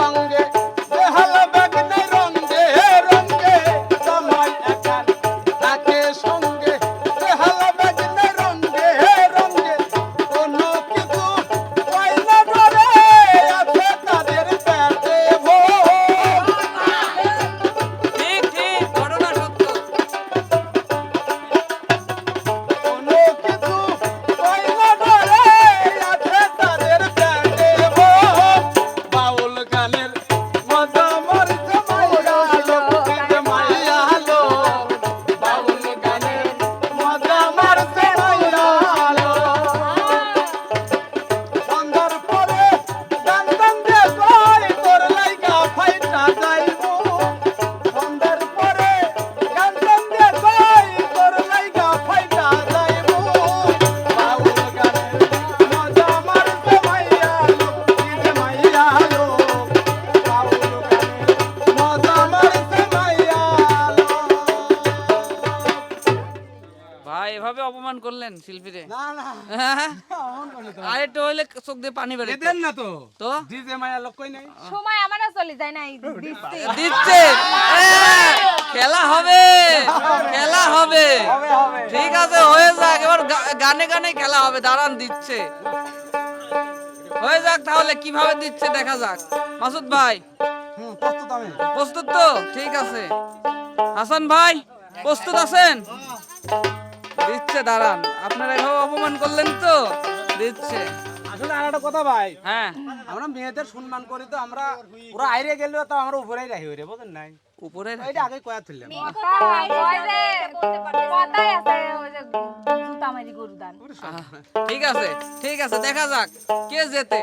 সঙ্গে একটু হইলে চোখ দিয়ে পানি এদের না তো। তো? ডিজে মায়া লক্ষ্যই নাই? সময় আমারও চলে যায় না দিচ্ছে। খেলা হবে। খেলা হবে। ঠিক আছে হয়ে যাক। এবার গানে গানে খেলা হবে। দাঁড়ান দিচ্ছে। হয়ে যাক তাহলে কীভাবে দিচ্ছে দেখা যাক। মাসুদ ভাই। প্রস্তুত প্রস্তুত তো? ঠিক আছে। হাসান ভাই প্রস্তুত আছেন? দিচ্ছে দাঁড়ান। আপনারা এভাবে অপমান করলেন তো? দিচ্ছে। আসলে আর একটা কথা ভাই। হ্যাঁ। আমরা মেয়েদের সম্মান করি তো আমরা ওরা আইরে গেলেও তো আমরা উপরেই রাখি ওরে বুঝেন নাই? উপরে এটা আগে কয়া তুললাম। ঠিক আছে ঠিক আছে দেখা যাক কে জেতে?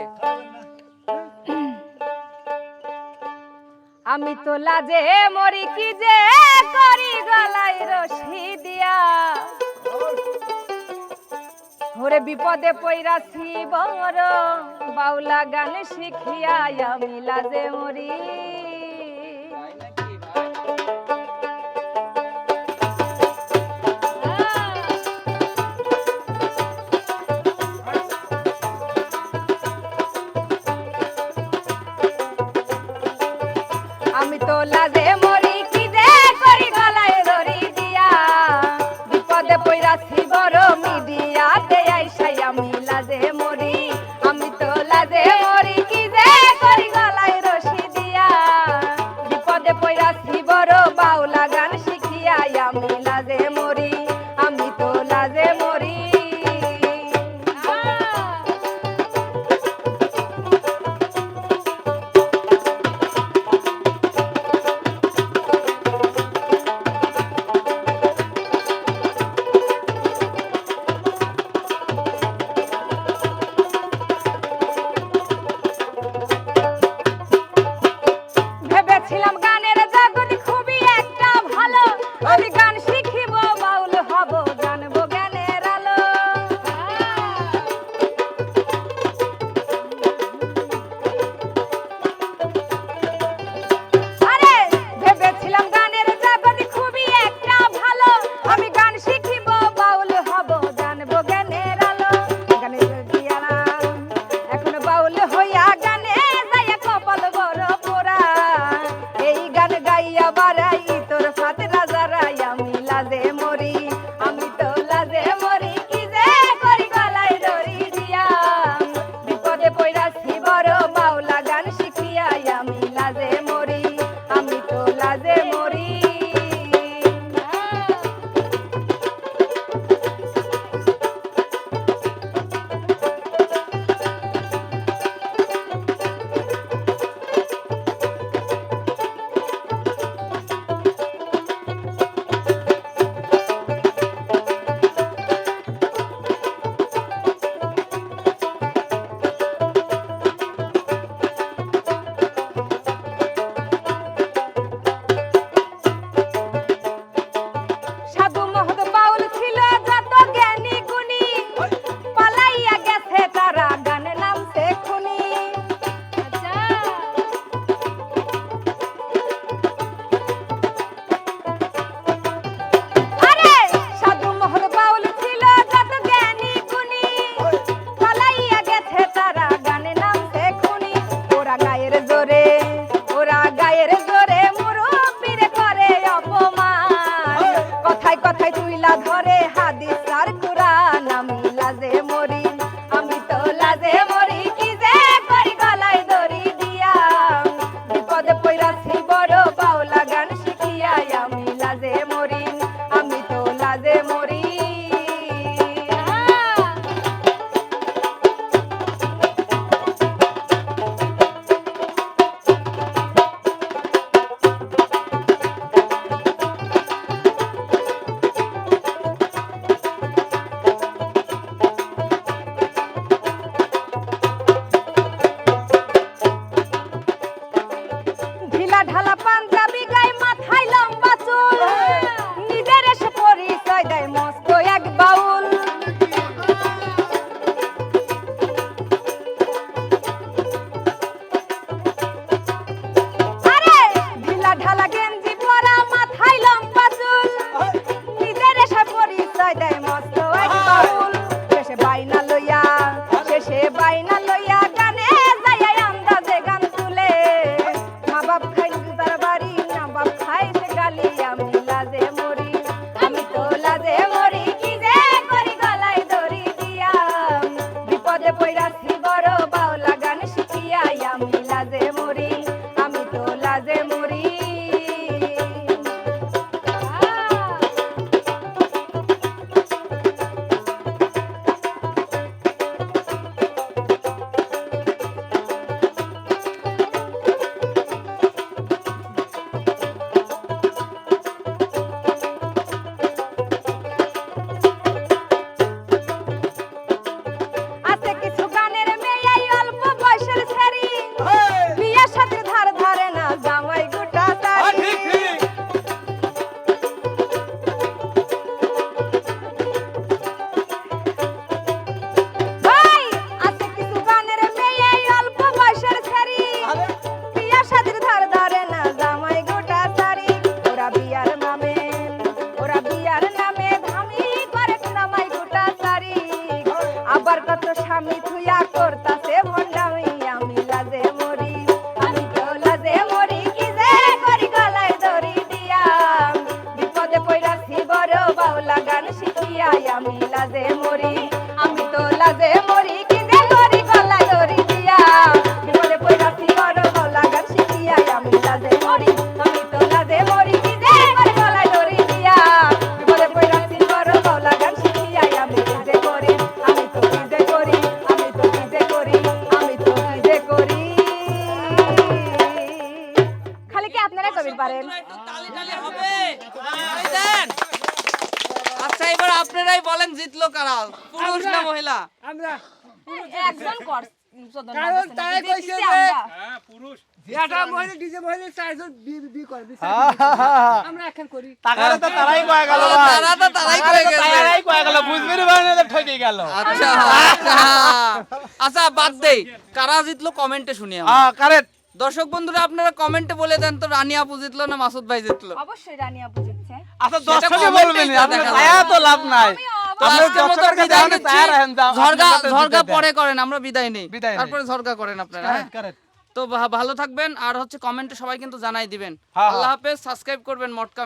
আমি তো লাজে মরি কি যে করি গলাই রশি দিয়া। ওরে বিপদে পইরাছি বড় বাউলা গান শিখিয়া আমি লাজে মরি। আমি তো লাজে পারেন। একটু তালি টালি হবে। এই দেন। আচ্ছা এবার আপনারাই বলেন জিতলো কারা? পুরুষ না মহিলা? আমরা একজন কর কারণ তাই কইছে যে- আমরা। এটা মহিলা ডিজে মহিলা চারজন বি বি করে আমরা এখন করি। টাকাটা তো তারাই কয়ে গেল তারা তো তারাই করে গেছে। তারাই কয়ে গেল বুঝবি রে ভাই না ঠকে গেল। আচ্ছা আচ্ছা। আচ্ছা বাদ দেই। কারা জিতলো কমেন্টে শুনি আমরা। হ্যাঁ কারেক্ট দর্শক বন্ধুরা আপনারা কমেন্টে বলে দেন তো রানী আপু জিতলো না মাসুদ ভাই জিতলো? অবশ্যই রানী আপু জিতছে। আচ্ছা দর্শকে বলবেন ছায়া তো লাভ নাই। ঝরগা। পরে করেন আমরা বিদায় নেই। তারপরে ঝরগা করেন আপনারা হ্যাঁ। তো ভালো থাকবেন আর হচ্ছে কমেন্টে সবাই কিন্তু জানাই দিবেন। হ্যাঁ, আল্লাহ হাফেজ সাবস্ক্রাইব করবেন মটকা